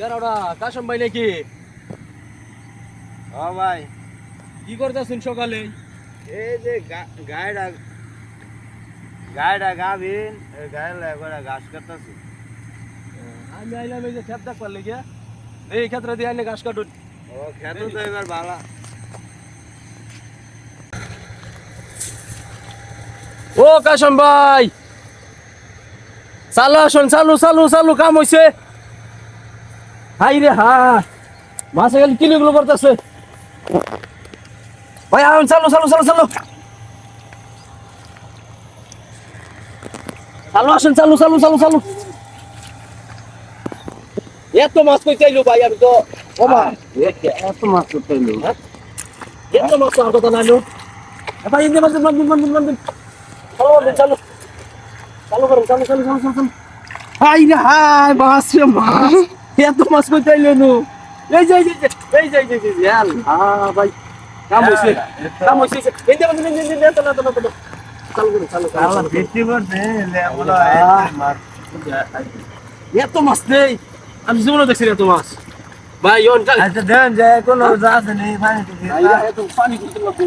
কেন ওটা কাশম ভাই নাকি? ও ভাই। কি করতেছেন সকালে? এই যে গায়েটা গায়েটা গায়ে লাগা ঘাস কাটতেছি। আমি আইলাম এই যে খেত দেখবার লেগে। এই ক্ষেত্রে দিয়ে আইনে ঘাস কাটুন। ও খেত তো এবার ভালো। ও কাশম ভাই! চালু আসুন চালু চালু চালু কাম হইছে। হাই রে হা। মাছে গেলে কিলিগুলো করতেছে ভাই আসুন চালু চালু চালু চালু। চালু আসুন চালু চালু চালু চালু। এত মাছ কই চাইলো ভাই আমি তো ওমা এত মাছ করতে এলো এত মাছ আর কথা নাইলো ভাই ইন্দে মাছ মাছ মাছ মাছ চালু চালু। চালু করুন চালু চালু চালু চালু। হাই রে হাই মাছ রে মাছ। এত মাছ কই চাইলো নু এই যে এই যে এই যে এই যে এই যে আল্লাহ ভাই কাম হইছে কাম হইছে ইন্দে মাছ ইন্দে ইন্দে ইন্দে চালু চালু চালু চালু করুন চালু চালু আল্লাহ চালু বৃষ্টি করছে লেবুলো। মাছ এত মাছ নেই আমি জীবনে দেখছি এত মাছ ভাই ইয়ন কাল আচ্ছা দেন যে কোনো আছে নেই পানি তো এত পানি করতে লাগবে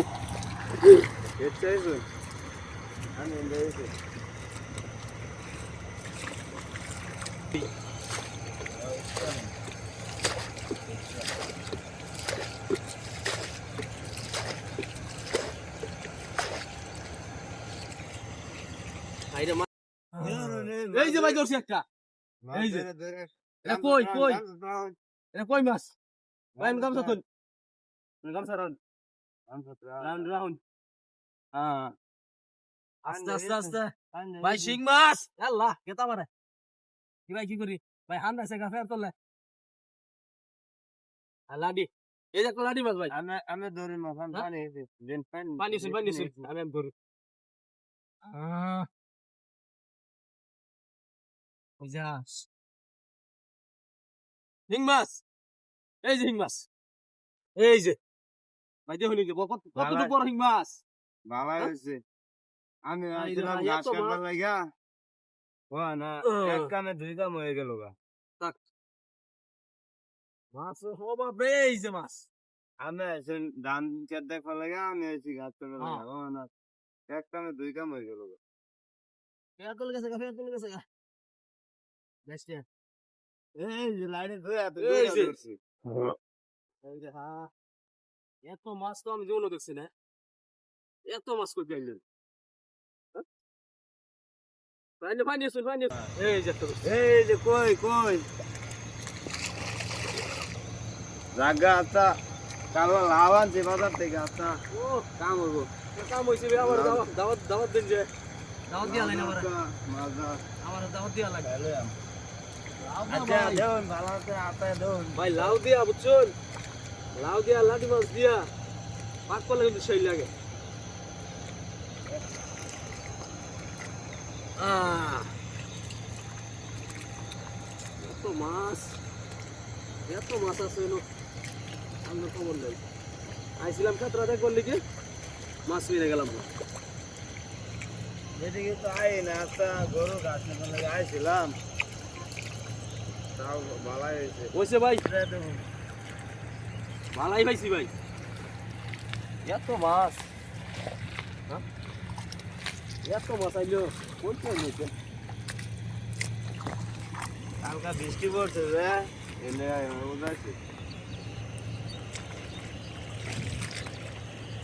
আমি দেখছি ভাই রে মাছ এই যে ভাই ধরছি একটা। এই যে। এটা কই, কই? এটা কই মাছ? ভাই আমি গামছা তুল গামছা রাউন্ড রাউন্ড রাউন্ড হ্যাঁ। আস্তে আস্তে আস্তে। ভাই শিং মাছ! আল্লাহ কেতা মারে। কি ভাই কি করি? ভাই হান আছে গা ফের তোলে আর লাডি। এই যে লাডি মাছ ভাই। আমি আমি ধরি মাছ আমি হ্যাঁ? পানি দিন পানি পানি পানি আমি আমি ধরি। আহ। বুঝা হিং মাছ! এই যে হিং মাছ! এই যে। ভাই দেখুন কত। বড় হিং মাছ? ভালো হ্যাঁ? হয়েছে আমি আসলাম ঘাস কাটবার। লাগা ও না। এক কামে দুই কাম হয়ে গেল গা। মাছ অভাব রে এই যে মাছ! আমি এসে ধান খেত দেখবার লাগা আমি এসে ঘাস কাটবার হ্যাঁ। লাগা ও না এক কামে দুই কাম হয়ে গেল গা। ফের তোলে গেছে গা ফের তোলে গেছে গা। এত হ্যাঁ মাছ তো আমি জীবনে দেখছি না এত মাছ কই কই জাগা আতা কালো লাভ আনছে বাজার থেকে আতা ও কাম হইব কাম হইছে বে আমার দাওয়াত দাওয়াত দিন যে দাওয়াত দিয়া মাজা আমার দাওয়াত দিয়া লাগে ভাই লাউ দিয়া বুঝছুন? লাউ দিয়া লাডি মাছ দিয়া পাক করলে কিন্তু সেই লাগে। এত মাছ এত মাছ আছে আমরা খবর নাই। আইছিলাম খাতরা দেখবার লিগে মাছ মেরে গেলাম। না এদিকে তো আই না গরু লাগে আইছিলাম। তাও ভালাই হয়েছে ভাই। দেখুন ভালাই পাইছি ভাই। এত মাছ। হ্যাঁ? এত মাছ আইলো। কোন হয়েছে হালকা বৃষ্টি পড়ছে রে। এলে উদাসী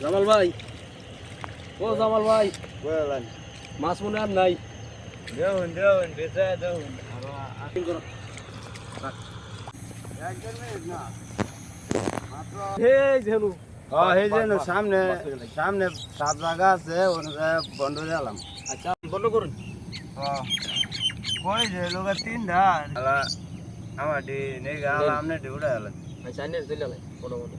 জামাল ভাই। ও জামাল ভাই। মাছ মনে আর নাই। দেউন দেউন বেচা দেউন। ঠিক সামনে সামনে সাত জায়গা আছে বন্ধ দিলাম আচ্ছা বন্ধ করুন। কই যে লোক তিন আমার ডি নেই গাল আমনে ডিউটা হলো আচ্ছা আইনে দিলে বন্ধ বন্ধ